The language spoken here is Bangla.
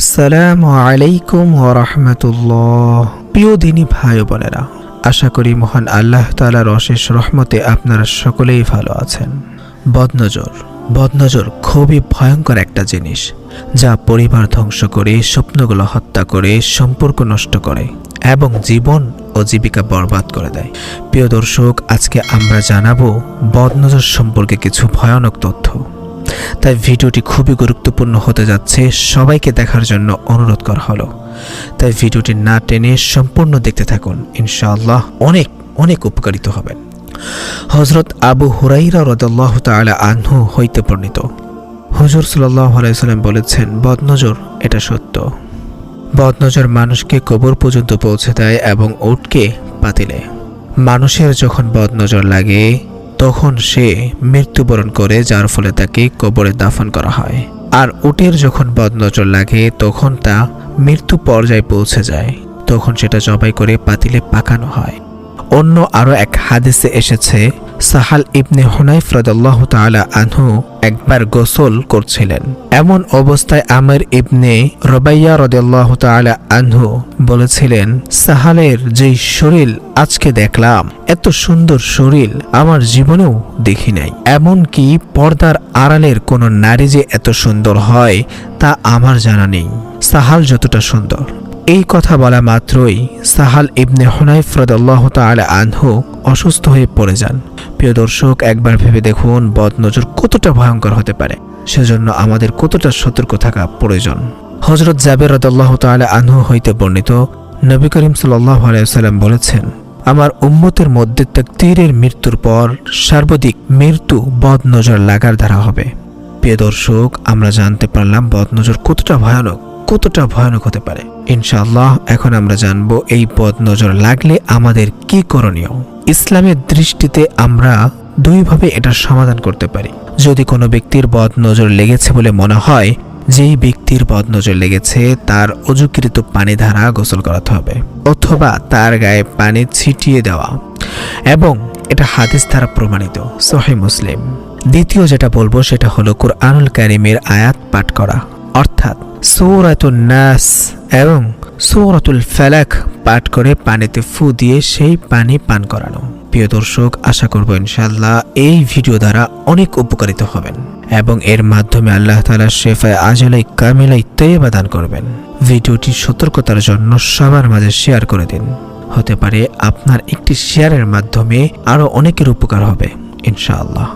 আসসালামু আলাইকুম ওরহমতুল্লাহ প্রিয় দিনী ভাই বোনেরা, আশা করি মহান আল্লাহ তালার অশেষ রহমতে আপনারা সকলেই ভালো আছেন। বদনজর বদনজর খুবই ভয়ঙ্কর একটা জিনিস, যা পরিবার ধ্বংস করে, স্বপ্নগুলো হত্যা করে, সম্পর্ক নষ্ট করে এবং জীবন ও জীবিকা বরবাদ করে দেয়। প্রিয় দর্শক, আজকে আমরা জানাব বদনজর সম্পর্কে কিছু ভয়ানক তথ্য। তাই ভিডিওটি খুবই গুরুত্বপূর্ণ হতে যাচ্ছে। সবাইকে দেখার জন্য অনুরোধ করা হলো। তাই ভিডিওটি না টেনে সম্পূর্ণ দেখতে থাকুন। ইনশাআল্লাহ অনেক অনেক উপকারিত হবেন। হজরত আবু হুরাইরা রদাল্লাহ তালা আনহু হইতে বর্ণিত। হুজুর সাল্লাহ আলাইসাল্লাম বলেছেন, বদনজর, এটা সত্য। বদনজর মানুষকে কবর পর্যন্ত পৌঁছে দেয় এবং উটকে পাতিলে মানুষের যখন বদনজর লাগে তখন সে মৃত্যুবরণ করে, যার ফলে তাকে কবরে দাফন করা হয়। আর উটের যখন বদনজর লাগে, তখন তা মৃত্যু পর্যায়ে পৌঁছে যায়। তখন সেটা জবাই করে পাতিলে পাকানো হয়। অন্য আরও এক হাদিসে এসেছে সাহাল ইবনে হুনাইফ রদাল্লাহ তাআলা আনহু একবার গোসল করছিলেন। এমন অবস্থায় আমের ইবনে রবাইয়া রদাল্লাহ তাআলা আনহু বলেছিলেন, সাহালের যেই শরীর আজকে দেখলাম, এত সুন্দর শরীর আমার জীবনেও দেখি নাই। এমনকি পর্দার আড়ালের কোনো নারী যে এত সুন্দর হয় তা আমার জানা নেই। সাহাল যতটা সুন্দর। এই কথা বলা মাত্রই সাহাল ইবনে হুনাইফ রদাল্লাহ তাআলা আনহু অসুস্থ হয়ে পড়ে যান। প্রিয় দর্শক, একবার ভেবে দেখুন বদনজর কতটা ভয়ঙ্কর হতে পারে। সেজন্য আমাদের কতটা সতর্ক থাকা প্রয়োজন। হজরত জাবের রদাল্লাহ তাআলা আনহু হইতে বর্ণিত নবী করিম সাল্লাহ আলাইসাল্লাম বলেছেন, আমার উম্মতের মধ্যে তাকতীরের মৃত্যুর পর সার্বদিক মৃত্যু বদনজর লাগার ধারা হবে। প্রিয় দর্শক, আমরা জানতে পারলাম বদনজর কতটা ভয়ানক। কতটা ভয়ানক হতে পারে? ইনশাআল্লাহ, এখন আমরা জানব এই পদ নজর লাগলে আমাদের কি করণীয়। ইসলামের দৃষ্টিতে আমরা দুইভাবে এটার সমাধান করতে পারি। যদি কোনো ব্যক্তির বদ নজর লেগেছে বলে মনে হয়, যেই ব্যক্তির বদ নজর লেগেছে তার অজুকৃত পানি ধারা গোসল করাতে হবে অথবা তার গায়ে পানি ছিটিয়ে দেওয়া এবং এটা হাদিস দ্বারা প্রমাণিত, সহি মুসলিম। দ্বিতীয় যেটা বলব সেটা হলো কুরআনুল কারিমের আয়াত পাঠ করা। অর্থাৎ সৌরাতুল নাস এবং সৌরাতুল ফালাক পাঠ করে পানিতে ফু দিয়ে সেই পানি পান করানো। প্রিয় দর্শক, আশা করব ইনশাল্লাহ এই ভিডিও দ্বারা অনেক উপকারিত হবেন এবং এর মাধ্যমে আল্লাহ তালা শেফায় আজলাই কামিলাই তৈবা দান করবেন। ভিডিওটি সতর্কতার জন্য সবার মাঝে শেয়ার করে দিন। হতে পারে আপনার একটি শেয়ারের মাধ্যমে আরও অনেকের উপকার হবে, ইনশাআল্লাহ।